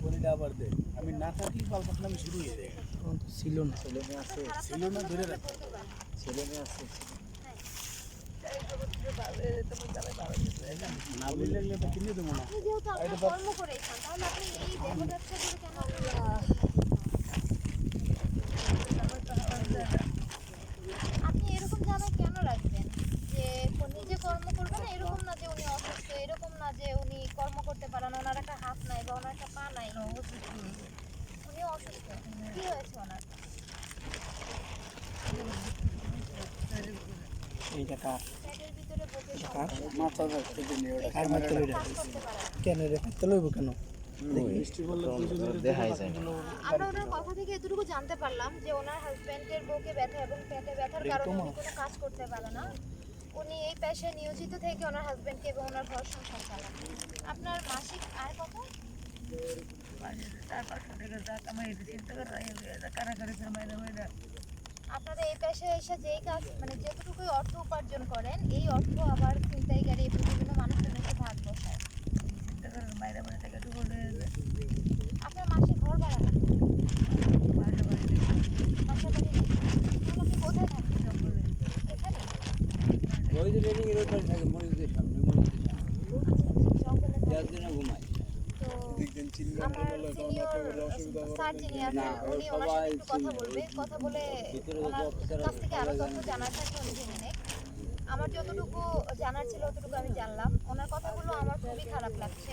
পরিটা আবার দে আমি না থাকলে পাল পাকনামি শুরু হয়ে যায় ছিল না ছেলে মেয়ে আছে ছিল না ধরে রাখ ছেলে মেয়ে আছে না বললে কিনে দেবো না আপনি যেহেতু আপনার কর্ম করে খান তাহলে আপনি এই দেহ ব্যবসা করে কেন আপনি এরকম জামাই কেন রাখবেন যে ক- নিজে কর্ম করবে না এরকম না যে উনি অসুস্থ এরকম না যে উনি কর্ম করতে পারেন ওনার একটা হাত নাই বা ওনার একটা পা নাই মাথা। কেন রে মারতে লইব কেন আমরা ওনার কথা থেকে এতটুকু জানতে পারলাম যে ওনার হাজবেন্ডের বুকে ব্যথা এবং পেটে ব্যথার কারণে কোনো কাজ করতে পারে না উনি এই পেশায় নিয়োজিত থেকে ওনার হাজবেন্ডকে এবং ওনার ঘর সংসার চালান আপনার মাসিক আয় কত আপনারা এই পেশায় এসে যেই কাজ মানে যেটুকুই অর্থ উপার্জন করেন এই অর্থ আবার ছিনতাইকারী এবং বিভিন্ন মানুষের মধ্যে ভাগ বসায়। আপনার মাসে ঘর ভাড়া? বাসা বাড়ি আপনি কোথায় থাকেন? এখানে? ওই যে রেলিং এর ওপারে থাকে মসজিদের সামনে মসজিদের সামনে। জঙ্গলে থাকেন। যার জন্য ঘুমাই তো দেখবেন চিনবেন আমার সিনিয়র স্যার যিনি আছেন উনি ওনার সাথে একটু কথা বলবে। কথা বলে ওনার কাছ থেকে আরও তথ্য জানার থাকলে উনি জেনে নেয় আমার যতটুকু জানার ছিল ততটুকু আমি জানলাম। ওনার কথাগুলো আমার খুবই খারাপ লাগছে।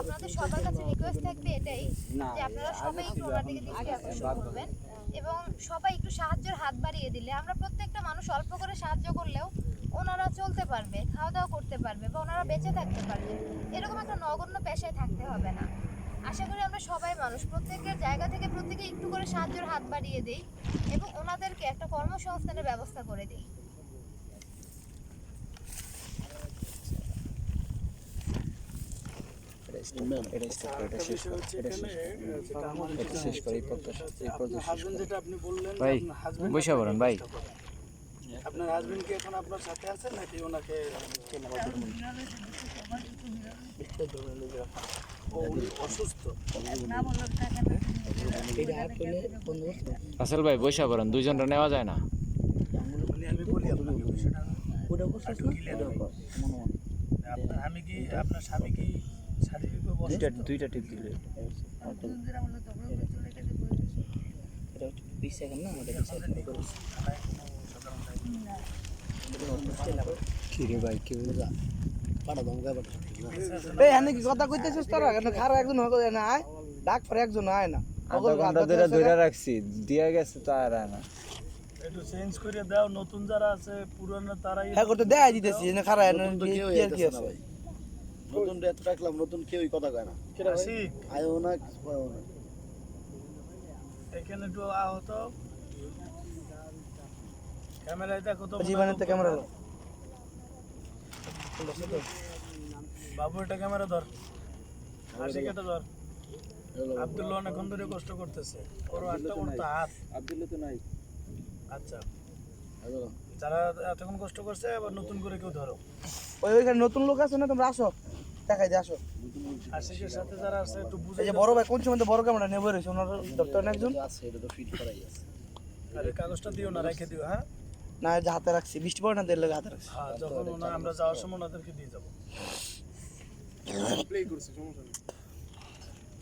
আপনাদের সবার কাছে রিকোয়েস্ট থাকবে এটাই যে আপনারা সবাই একটু ওনার দিকে দৃষ্টি আকর্ষণ করবেন এবং সবাই একটু সাহায্যের হাত বাড়িয়ে দিলে। আমরা প্রত্যেকটা মানুষ অল্প করে সাহায্য করলেও ওনারা চলতে পারবে খাওয়া দাওয়া করতে পারবে বা ওনারা বেঁচে থাকতে পারবে। এরকম একটা নগণ্য পেশায় থাকতে হবে না। আশা করি আমরা সবাই মানুষ। প্রত্যেকের জায়গা থেকে প্রত্যেকে একটু করে সাহায্যের হাত বাড়িয়ে দিই এবং ওনাদেরকে একটা কর্মসংস্থানের ব্যবস্থা করে দিই। ভাই। আপনার হাজবেন্ড কি এখন আপনার সাথে আছে নাকি ওনাকে আসল ভাই, বৈশা পড়েন দুইজনটা নেওয়া যায় না? আমি কি আপনার স্বামী কি দুইটা দুইটা টিপ দিলে। এটা বিশ সেকেন্ড না আমাদের করে ভাই কি বুঝা পাঠা দম গায়ে এই এনে কি কথা কইতেছিস তোরা? এখানে খারাপ একজন হবে না আয়। ডাক পরে একজন আয় না। আধা ঘণ্টা ধরে ধরে রাখছি। দিয়া গেছে তো আর না। একটু চেঞ্জ করে দাও নতুন যারা আছে পুরনো তারাই হ্যাঁ করতে দেয়া দিতেছি এনে খারাপ এনে কি না আছে? ভাই। নতুন এত রাখলাম নতুন কেউই কথা কয় না। আয়ও না কিছু পায়ও না। এখানে একটু আহত। ক্যামেরায় দেখো তো জীবনের তো ক্যামেরা লো বাবু এটা ক্যামেরা ধর। আশিক এটা ধর। আব্দুল্লাহ অনেকক্ষণ ধরে কষ্ট করতেছে। ওর একটা উল্টা হাত। আব্দুল্লাহ তো নাই। আচ্ছা। যারা এতক্ষণ কষ্ট করছে আবার নতুন করে কেউ ধরো। ওই ওইখানে নতুন লোক আছে না তোমরা আসো। দেখাই দিয়ে আসো। আশিকের সাথে যারা আছে একটু বুঝে এই যে বড় ভাই কোন সময় বড় ক্যামেরা নেবে রয়েছে ওনার দপ্তর একজন? আছে এটা তো ফিট করাই আছে। আর এই কাগজটা দিও না রেখে দিও হ্যাঁ? না যে হাতে রাখছি। বৃষ্টি পড়ে না দিলে হাতে রাখছি। হ্যাঁ যখন ওনা আমরা যাওয়ার সময় ওনাদেরকে দিয়ে যাব।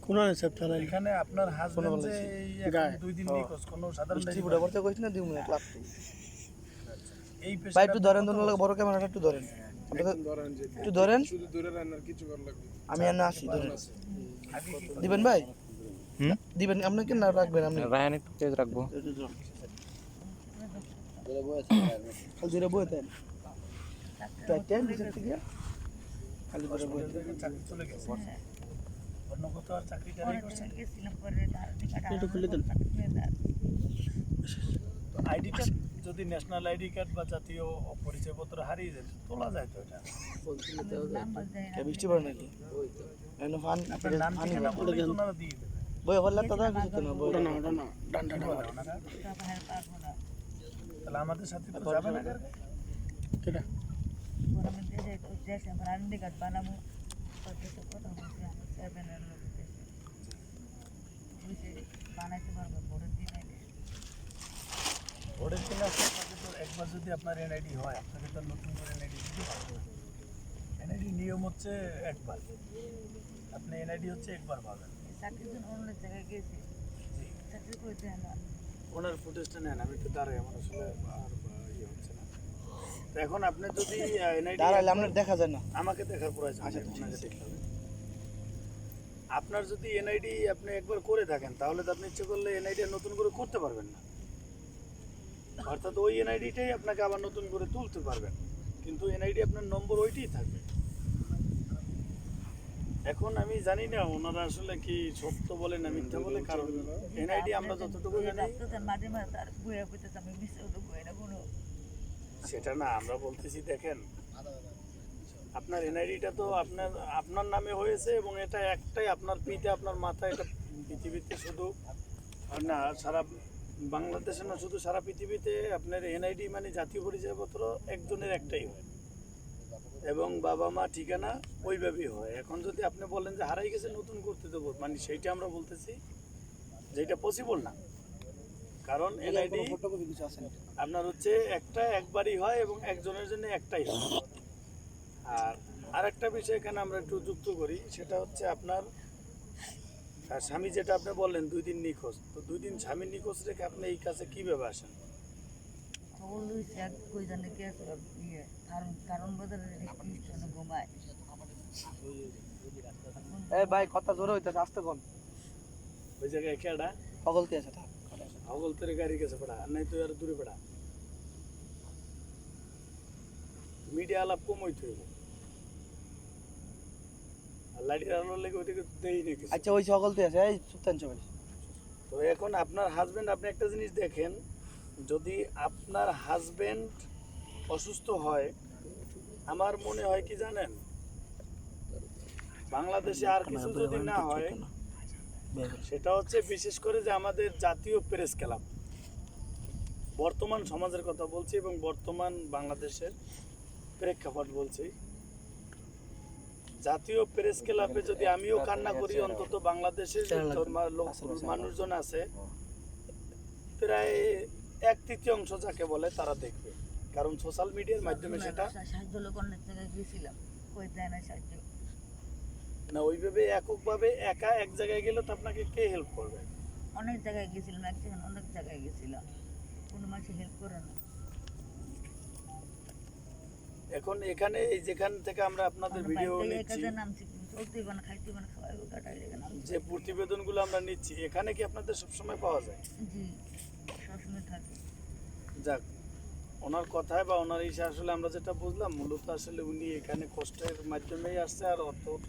কোন চ্যাপ্টার এখানে আপনার হাজবেন্ড যে এই দুই দিন নিখোঁজ কোনো সাধারণ বৃষ্টি পড়ে পড়তে কইছি না দুই মিনিট লাগতো এই ভাই একটু ধরেন বড় ক্যামেরাটা একটু ধরেন। একটু ধরেন আমি আর না আসি ধরেন। দিবেন ভাই? হুম? দিবেন আপনি কি না রাখবেন? আপনি রায়ন একটু তেজ রাখব। জোরে বই দেন টাইটেন দিছেন থেকে যদি ন্যাশনাল আইডি কার্ড বা জাতীয় পরিচয়পত্র হারিয়ে যেত তোলা যায় তো এটা বই হল্লা ওনারা তাহলে আমাদের সাথে তো যাবে না? কেটা ভোটের দিন আইলে ভোটের দিনে আপনাকে তো একবার যদি আপনার এনআইডি হয় আপনাকে তো নতুন করে এনআইডি দিতে পারবে এনআইডি নিয়ম হচ্ছে একবার আপনি এনআইডি হচ্ছে একবার পাবেন চাকরির জন্য অন্য জায়গায় গেছে চাকরি করতে না। ওনার ফুটেজটা নেন আমি একটু দাঁড়াই আমার আসলে আর ইয়ে হচ্ছে না। তো এখন আপনি যদি দাঁড়ালে আপনার দেখা যায় না। আমাকে দেখার প্রয়োজন আচ্ছা, আছে। দেখতে হবে। আপনার যদি এনআইডি আপনি একবার করে থাকেন তাহলে তো আপনি ইচ্ছে করলে এনআইডি নতুন করে করতে পারবেন না। অর্থাৎ ওই এনআইডিটাই আপনাকে আবার নতুন করে তুলতে পারবেন। কিন্তু এনআইডি আপনার নম্বর ওইটাই থাকবে। এখন আমি জানি না ওনারা আসলে কি সত্য বলে না মিথ্যা বলে কারণ এনআইডি আমরা যতটুকু জানি মাঝে মাঝে তার বইয়া কইতেছে আমি মিশে তো বই না কোনো সেটা না আমরা বলতেছি দেখেন আপনার এনআইডিটা তো আপনার আপনার নামে হয়েছে এবং এটা একটাই আপনার পিতে আপনার মাথায় এটা পৃথিবীতে শুধু না সারা বাংলাদেশে না শুধু সারা পৃথিবীতে আপনার এনআইডি মানে জাতীয় পরিচয়পত্র একজনের একটাই হয়। এবং বাবা মা ঠিকানা ওইভাবেই হয়। এখন যদি আপনি বলেন যে হারাই গেছে নতুন করতে দেবো মানে সেইটা আমরা বলতেছি যেটা পসিবল না। কারণ এনআইডি ফটোকপি কিছু আছে না আপনার হচ্ছে একটা একবারই হয় এবং একজনের জন্য একটাই হয়। আর আরেকটা বিষয় এখানে আমরা একটু যুক্ত করি সেটা হচ্ছে আপনার আর স্বামী যেটা আপনি বললেন দুই দিন নিখোঁজ। তো দুই দিন স্বামী নিখোঁজ রেখে আপনি এই কাছে কীভাবে আসেন? কারণ ঘুমায়। এই ভাই কথা জোরে হইতেছে আসতে কোন। ওই জায়গায় কেডা পগলতে আছে থাক হগল গাড়ি গেছে পড়া। নাই তো আর দূরে পড়া। মিডিয়া আলাপ কম হইতে হইব। আর লাইটের আলোর লেগে ওইদিকে দেই নাকি আচ্ছা ওই সকলতে আছে এই তো এখন আপনার হাজবেন্ড আপনি একটা জিনিস দেখেন যদি আপনার হাজবেন্ড অসুস্থ হয় আমার মনে হয় কি জানেন? বাংলাদেশে আর কিছু যদি না হয় সেটা হচ্ছে বিশেষ করে যে আমাদের জাতীয় প্রেস ক্লাব। বর্তমান সমাজের কথা বলছি এবং বর্তমান বাংলাদেশের প্রেক্ষাপট বলছি। জাতীয় প্রেস ক্লাবে যদি আমিও কান্না করি অন্তত বাংলাদেশের মানুষজন আছে প্রায় এক তৃতীয়াংশ যাকে বলে তারা দেখবে। কারণ সোশ্যাল মিডিয়ার মাধ্যমে সেটা সাহায্য লোক অনেক জায়গায় গেছিলাম। কই দেয় না সাহায্য। না ওইভাবে এককভাবে একা এক জায়গায় গেলে তো আপনাকে কে হেল্প করবে? অনেক জায়গায় গেছিলাম এক অনেক জায়গায় গেছিলাম। কোনো মানুষ হেল্প করে না। এখন এখানে এই যেখান থেকে আমরা আপনাদের ভিডিও নিচ্ছি যে প্রতিবেদনগুলো আমরা নিচ্ছি এখানে কি আপনাদের সবসময় পাওয়া যায়? জি সবসময় থাকে। যাক ওনার কথায় বা ওনার ইসে আসলে আমরা যেটা বুঝলাম, মূলত আসলে উনি এখানে কষ্টের মাধ্যমেই আসছে আর অত